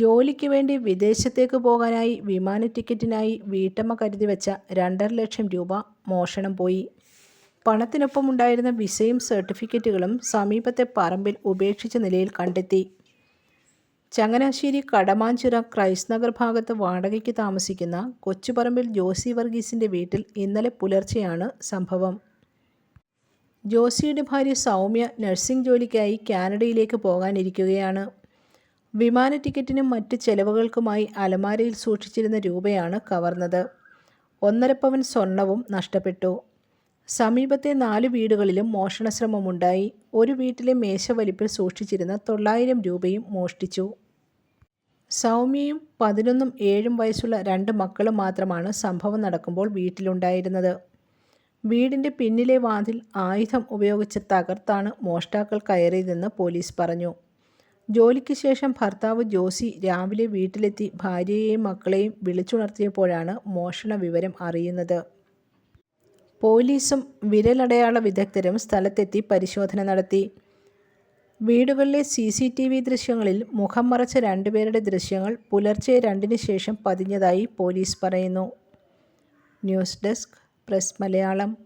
ജോലിക്ക് വേണ്ടി വിദേശത്തേക്ക് പോകാനായി വിമാന ടിക്കറ്റിനായി വീട്ടമ്മ കരുതി വെച്ച രണ്ടര ലക്ഷം രൂപ മോഷണം പോയി. പണത്തിനൊപ്പമുണ്ടായിരുന്ന വിസയും സർട്ടിഫിക്കറ്റുകളും സമീപത്തെ പറമ്പിൽ ഉപേക്ഷിച്ച നിലയിൽ കണ്ടെത്തി. ചങ്ങനാശ്ശേരി കടമാഞ്ചിറ ക്രൈസ്തനഗർ നഗർ ഭാഗത്ത് വാടകയ്ക്ക് താമസിക്കുന്ന കൊച്ചുപറമ്പിൽ ജോസി വർഗീസിന്റെ വീട്ടിൽ ഇന്നലെ പുലർച്ചെയാണ് സംഭവം. ജോസിയുടെ ഭാര്യ സൗമ്യ നഴ്സിംഗ് ജോലിക്കായി കാനഡയിലേക്ക് പോകാനിരിക്കുകയാണ്. വിമാന ടിക്കറ്റിനും മറ്റ് ചെലവുകൾക്കുമായി അലമാരയിൽ സൂക്ഷിച്ചിരുന്ന രൂപയാണ് കവർന്നത്. ഒന്നര പവൻ സ്വർണവും നഷ്ടപ്പെട്ടു. സമീപത്തെ നാല് വീടുകളിലും മോഷണശ്രമമുണ്ടായി. ഒരു വീട്ടിലെ മേശവലിപ്പിൽ സൂക്ഷിച്ചിരുന്ന തൊള്ളായിരം രൂപയും മോഷ്ടിച്ചു. സൗമ്യയും പതിനൊന്നും ഏഴും വയസ്സുള്ള രണ്ട് മക്കളും മാത്രമാണ് സംഭവം നടക്കുമ്പോൾ വീട്ടിലുണ്ടായിരുന്നത്. വീടിന്റെ പിന്നിലെ വാതിൽ ആയുധം ഉപയോഗിച്ച് തകർത്താണ് മോഷ്ടാക്കൾ കയറിയതെന്ന് പോലീസ് പറഞ്ഞു. ജോലിക്ക് ശേഷം ഭർത്താവ് ജോസി രാവിലെ വീട്ടിലെത്തി ഭാര്യയെയും മക്കളെയും വിളിച്ചുണർത്തിയപ്പോഴാണ് മോഷണ വിവരം അറിയുന്നത്. പോലീസും വിരലടയാള വിദഗ്ധരും സ്ഥലത്തെത്തി പരിശോധന നടത്തി. വീടുകളിലെ സി സി ടി വി ദൃശ്യങ്ങളിൽ മുഖം മറച്ച രണ്ടുപേരുടെ ദൃശ്യങ്ങൾ പുലർച്ചെ രണ്ടിന് ശേഷം പതിഞ്ഞതായി പോലീസ് പറയുന്നു. News desk press Malayalam.